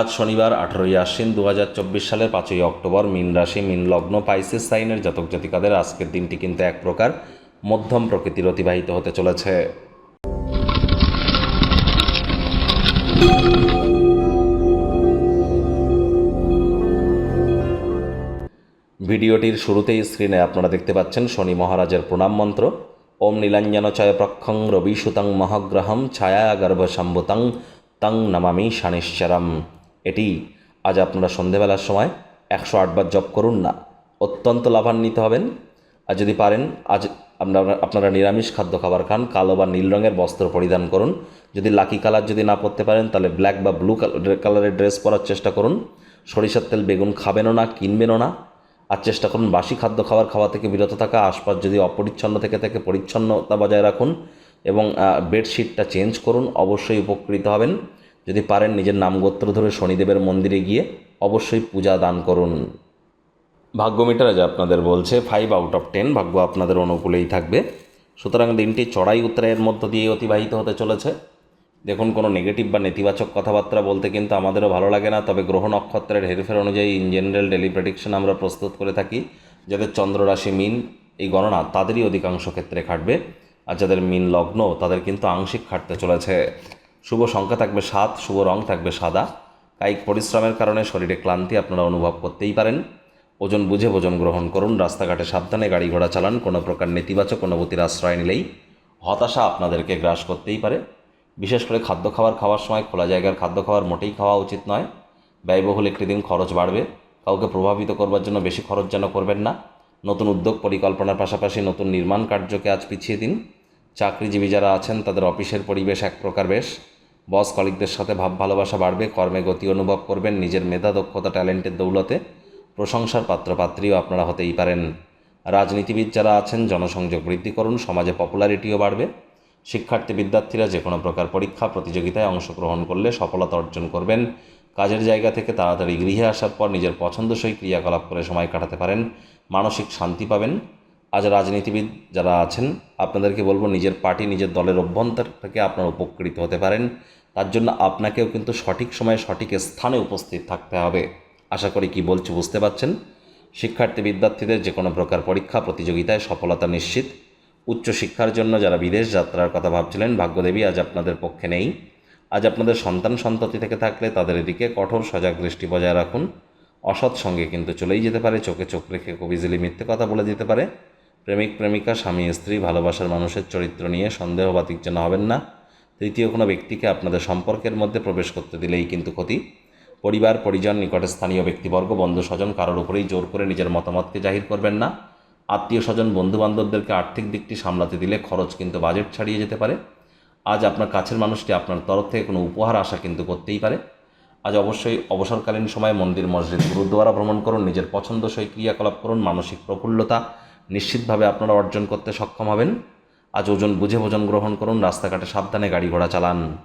আজ শনিবার, আঠারোই আশ্বিন দু হাজার চব্বিশ সালের পাঁচই অক্টোবর, মিন রাশি, মিন লগ্ন, পাইসিস সাইনের জাতক জাতিকাদের আজকের দিনটি কিন্তু এক প্রকার মধ্যম প্রকৃতির অতিবাহিত হতে চলেছে। ভিডিওটির শুরুতেই স্ক্রিনে আপনারা দেখতে পাচ্ছেন শনি মহারাজের প্রণাম মন্ত্র। ওম নীলাঞ্জন চয় প্রক্ষং রবি সুতং মহাগ্রহম, ছায়া গর্ভ সম্ভুতং, তং নমামি শানিশ্চরম। এটি আজ আপনারা সন্ধেবেলার সময় একশো আটবার জপ করুন না, অত্যন্ত লাভান্বিত হবেন। আর যদি পারেন, আজ আপনারা আপনারা নিরামিষ খাদ্য খাবার খান, কালো বা নীল রঙের বস্ত্র পরিধান করুন। যদি লাকি কালার যদি না পরতে পারেন, তাহলে ব্ল্যাক বা ব্লু কালারের ড্রেস পরার চেষ্টা করুন। সরিষার তেল, বেগুন খাবেনও না, কিনবেনও না। আর চেষ্টা করুন, বাসি খাদ্য খাবার খাওয়া থেকে বিরত থাকা, আশপাশ যদি অপরিচ্ছন্ন থেকে থাকে, পরিচ্ছন্নতা বজায় রাখুন এবং বেডশিটটা চেঞ্জ করুন, অবশ্যই উপকৃত হবেন। যদি পারেন নিজের নাম গোত্র ধরে শনিদেবের মন্দিরে গিয়ে অবশ্যই পূজা দান করুন। ভাগ্য মিটার আজ আপনাদের বলছে ফাইভ আউট অফ টেন ভাগ্য আপনাদের অনুকূলেই থাকবে। সুতরাং দিনটি চড়াই উত্তরায়ের মধ্য দিয়ে অতিবাহিত হতে চলেছে। দেখুন, কোনো নেগেটিভ বা নেতিবাচক কথাবার্তা বলতে কিন্তু আমাদেরও ভালো লাগে না, তবে গ্রহ নক্ষত্রের হেরফের অনুযায়ী ইন জেনারেল ডেলি প্রেডিকশন আমরা প্রস্তুত করে থাকি। যাদের চন্দ্ররাশি মিন, এই গণনা তাদেরই অধিকাংশ ক্ষেত্রে খাটবে। আর যাদের মিন লগ্ন, তাদের কিন্তু আংশিক খাটতে চলেছে। শুভ সংখ্যা থাকবে সাত, শুভ রং থাকবে সাদা। কায়িক পরিশ্রমের কারণে শরীরে ক্লান্তি আপনারা অনুভব করতেই পারেন। ওজন বুঝে ভোজন গ্রহণ করুন, রাস্তাঘাটে সাবধানে গাড়ি ঘোড়া চালান, কোনো প্রকার নেতিবাচক অনুভূতির আশ্রয় নিলেই হতাশা আপনাদেরকে গ্রাস করতেই পারে। বিশেষ করে খাদ্য খাবার খাওয়ার সময় খোলা জায়গার খাদ্য খাবার মোটেই খাওয়া উচিত নয়। ব্যয়বহুল একটি দিন খরচ বাড়বে। কাউকে প্রভাবিত করবার জন্য বেশি খরচ যেন করবেন না। নতুন উদ্যোগ পরিকল্পনার পাশাপাশি নতুন নির্মাণ কার্যকে আজ পিছিয়ে দিন। চাকরিজীবী যারা আছেন, তাদের অফিসের পরিবেশ এক প্রকার বেশ। বস কলিকদের সাথে ভাব ভালোবাসা বাড়বে, কর্মে গতি অনুভব করবেন, নিজের মেধা, দক্ষতা, ট্যালেন্টের দৌলতে প্রশংসার পাত্রপাত্রীও আপনারা হতেই পারেন। রাজনীতিবিদ যারা আছেন, জনসংযোগ বৃদ্ধি করুন, সমাজে পপুলারিটিও বাড়বে। শিক্ষার্থী, বিদ্যার্থীরা যে কোনো প্রকার পরীক্ষা, প্রতিযোগিতায় অংশগ্রহণ করলে সফলতা অর্জন করবেন। কাজের জায়গা থেকে তাড়াতাড়ি গৃহে আসার পর নিজের পছন্দসই ক্রিয়াকলাপ করে সময় কাটাতে পারেন। মানসিক শান্তি পাবেন। আজ রাজনীতিবিদ যারা আছেন, আপনাদেরকে বলব নিজের পার্টি, নিজের দলের অভ্যন্তর থেকে আপনারা উপকৃত হতে পারেন। তার জন্য আপনাকেও কিন্তু সঠিক সময়ে সঠিক স্থানে উপস্থিত থাকতে হবে। আশা করি কি বলছি বুঝতে পারছেন? শিক্ষার্থী, বিদ্যার্থীদের যে কোনো প্রকার পরীক্ষা, প্রতিযোগিতায় সফলতা নিশ্চিত। উচ্চশিক্ষার জন্য যারা বিদেশ যাত্রার কথা ভাবছিলেন, ভাগ্যদেবী আজ আপনাদের পক্ষে নেই। আজ আপনাদের সন্তান সন্ততি থেকে থাকলে তাদের এদিকে কঠোর সজাগ দৃষ্টি বজায় রাখুন। অসৎ সঙ্গে কিন্তু চলেই যেতে পারে, চোখে চোখ রেখে খুব ইজিলি মিথ্যে কথা বলে দিতে পারে। প্রেমিক, প্রেমিকা, স্বামী, স্ত্রী, ভালোবাসার মানুষের চরিত্র নিয়ে সন্দেহবাতিক যেন হবেন না। তৃতীয় কোনো ব্যক্তিকে আপনাদের সম্পর্কের মধ্যে প্রবেশ করতে দিলেই কিন্তু ক্ষতি। পরিবার, পরিজন, নিকটে স্থানীয় ব্যক্তিবর্গ, বন্ধু স্বজন কারোর উপরেই জোর করে নিজের মতামতকে জাহির করবেন না। আত্মীয় স্বজন বন্ধু বান্ধবদেরকে আর্থিক দিকটি সামলাতে দিলে খরচ কিন্তু বাজেট ছাড়িয়ে যেতে পারে। আজ আপনার কাছের মানুষটি আপনার তরফ থেকে কোনো উপহার আশা কিন্তু করতেই পারে। আজ অবশ্যই অবসরকালীন সময়ে মন্দির, মসজিদ, গুরুদ্বারা ভ্রমণ করুন, নিজের পছন্দসই ক্রিয়াকলাপ করুন, মানসিক প্রফুল্লতা নিশ্চিতভাবে আপনারা অর্জন করতে সক্ষম হবেন। আজ ওজন বুঝে ভোজন গ্রহণ করুন, রাস্তাঘাটে সাবধানে গাড়ি ঘোড়া চালান।